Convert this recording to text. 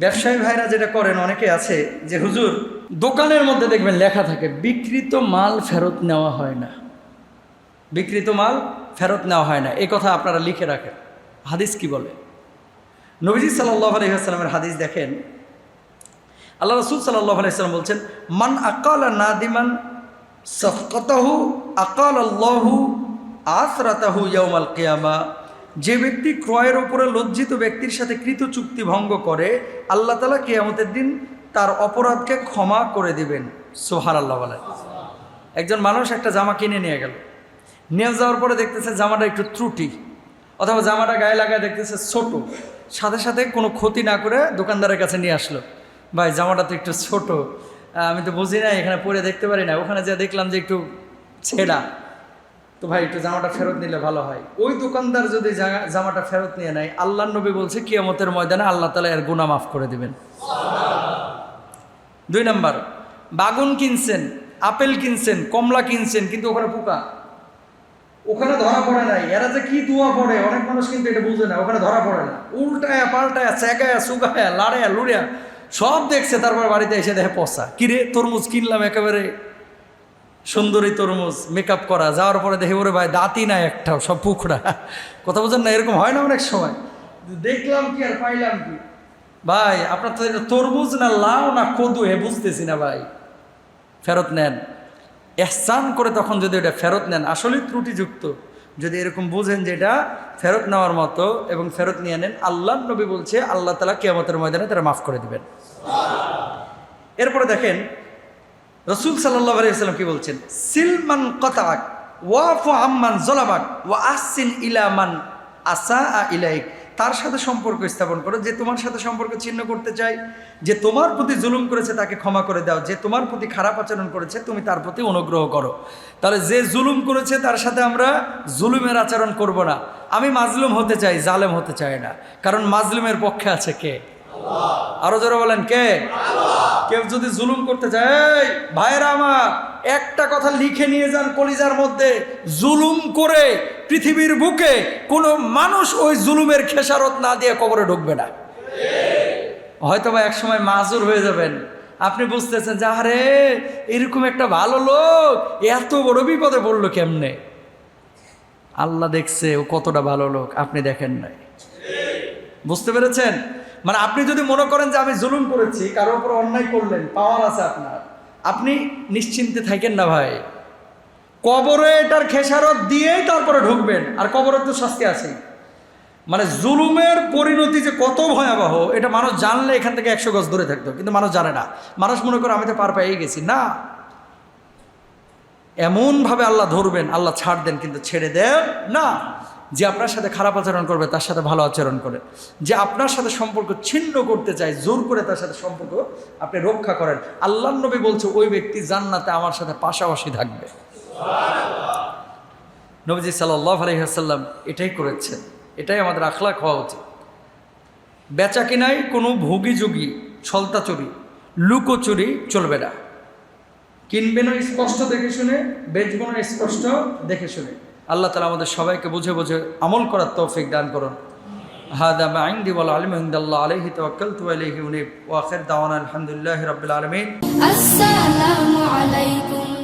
ব্যবসায়ী ভাইরা যেটা করেন, অনেকে আছে যে, হুজুর, দোকানের মধ্যে দেখবেন লেখা থাকে বিকৃত মাল ফেরত নেওয়া হয় না। বিকৃত মাল ফেরত নেওয়া হয় না। এই কথা আপনারা লিখে রাখেন। হাদিস কি বলে? নবীজি সাল্লাহ আলহিহাস্লামের হাদিস দেখেন। আল্লাহ রসুল সাল্লাহ আলাইসাল্লাম বলছেন, মান আকাল নাদিমান সফকতাহু আকাল আল্লাহু আসরাতাহু ইয়াউমাল কিয়ামা। যে ব্যক্তি ক্রয়ের ওপরে লজ্জিত ব্যক্তির সাথে কৃত চুক্তি ভঙ্গ করে, আল্লাহ তালা কিয়ামতের দিন তার অপরাধকে ক্ষমা করে দিবেন। সোহার আল্লাহ একজন মানুষ একটা জামা কিনে নিয়ে গেল। নিয়ে যাওয়ার পরে দেখতেছে জামাটা একটু ত্রুটি, অথবা জামাটা গায়ে লাগায় দেখতেছে ছোট। সাথে সাথে কোনো ক্ষতি না করে দোকানদারের কাছে নিয়ে আসলো। ভাই, জামাটা তো একটু ছোট। আমি তো বুঝি না, এখানে পরে দেখতে পারি না। ওখানে যা দেখলাম যে একটু ছেঁড়া। তো ভাই, একটু জামাটা ফেরত নিলে ভালো হয়। ওই দোকানদার যদি জামাটা ফেরত নিয়ে নেয়, আল্লাহ নবী বলছে, কিয়ামতের ময়দানে আল্লাহ তালা এর গুণা মাফ করে দেবেন। দুই নাম্বার, বাগুন কিনছেন, আপেল কিনছেন, কমলা কিনছেন, কিন্তু ওখানে পোকা। ওখানে ধরা পড়ে নাই। এরা যে কি দোয়া পড়ে, অনেক মানুষ কিন্তু এটা বুঝে না, ওখানে ধরা পড়ে না। উল্টায়া, পাল্টায়া চেকায়া সুগায়া লাড়ায়া, লুড়িয়া, সব দেখছে, তারপর বাড়িতে এসে দেখে পচা। কিরে, তরমুজ কিনলাম একেবারে সুন্দরী তরমুজ মেকআপ করা যাওয়ার পরে দেখে ওরে ভাই দাঁতই নাই একটাও সব পুখড়া কথা বোঝেন না এরকম হয় না অনেক সময়। দেখলাম কি আর পাইলাম কি? ভাই আপনার তো তরমুজ না লাউ না কদু হে বুঝতেছি না ভাই। ফেরত নেন। এহসান করে তখন যদি এটা ফেরত নেন আসলেই ত্রুটিযুক্ত। যদি এরকম বুঝেন যে এটা ফেরত নেওয়ার মতো এবং ফেরত নিয়ে নেন আল্লাহ নবী বলছে আল্লাহ তালা কিয়ামতের ময়দানে তারা মাফ করে দিবেন। এরপরে দেখেন রসুল আলাইসাল্লাম কি বলছেন? সিলমান কতাক ওয়াফু জলাবাক ওয়া আসিন ইলামান আসা ইলাইক। তার সাথে সম্পর্ক স্থাপন করো, যে তোমার সাথে সম্পর্ক ছিন্ন করতে চাই যে তোমার প্রতি জুলুম করেছে তাকে ক্ষমা করে দাও, যে তোমার প্রতি খারাপ আচরণ করেছে তুমি তার প্রতি অনুগ্রহ করো। তাহলে যে জুলুম করেছে তার সাথে আমরা জুলুমের আচরণ করব না। আমি মাজলুম হতে চাই, জালেম হতে চাই না। কারণ মাজলুমের পক্ষে আছে কে? আরও জোরে বলেন, কে? কেউ যদি জুলুম করতে চায় ভাইরা আমার, একটা কথা লিখে নিয়ে যান কলিজার মধ্যে, জুলুম করে পৃথিবীর বুকে কোনো মানুষ ওই জুলুমের খেসারত না দিয়ে কবরে ঢুকবে না। হয়তো বা একসময় মাজুর হয়ে যাবেন। আপনি বুঝতেছেন যে, আরে, এরকম একটা ভালো লোক, এত বড় বিপদে পড়ল কেমনে? আল্লাহ দেখছে ও কতটা ভালো লোক, আপনি দেখেন নাই। বুঝতে পেরেছেন? মানে আপনি যদি মনে করেন যে আমি জুলুম করেছি, কারোর উপর অন্যায় করলেন পাওয়ার আছে আপনার, আপনি নিশ্চিন্তে থাকেন না ভাই। কবরে এটার খেসারত দিয়েই তারপরে ঢুকবেন, আর কবরে তো শাস্তি আছে মানে জুলুমের পরিণতি যে কত ভয়াবহ, এটা মানুষ জানলে এখান থেকে একশো গজ দূরে থাকতো, কিন্তু মানুষ জানে না। মানুষ মনে করে, আমি তো পার পেয়ে গেছি। না। এমনভাবে আল্লাহ ধরবেন, আল্লাহ ছাড় দেন, কিন্তু ছেড়ে দেন না। যে আপনার সাথে খারাপ আচরণ করবে, তার সাথে ভালো আচরণ করে। যে আপনার সাথে সম্পর্ক ছিন্ন করতে চায়, জোর করে তার সাথে সম্পর্ক আপনি রক্ষা করেন। আল্লাহ নবী বলছে, ওই ব্যক্তি জান্নাতে আমার সাথে পাশাপাশি থাকবে। নবীজি সাল্লাহ আলহিহাসাল্লাম এটাই করেছেন। এটাই আমাদের আখলাক হওয়া উচিত। বেচা কিনায় কোনো ভুগিযুগি ছলতাচুরি লুকোচুরি চলবে না। কিনবেনও স্পষ্ট দেখে শুনে বেচবেনও স্পষ্ট দেখে শুনে। আল্লাহ তালা আমাদের সবাইকে বুঝে বুঝে আমল করার তৌফিক দান করুন। হাদা মাইন্দি ওয়াল আলিম ইন্দাল্লাহ আলাইহি তাওয়াক্কালতু আলাইহি উনি ওয়াখের আখির দাওয়ানা আলহামদুলিল্লাহি রাব্বিল আসসালামু আলাইকুম।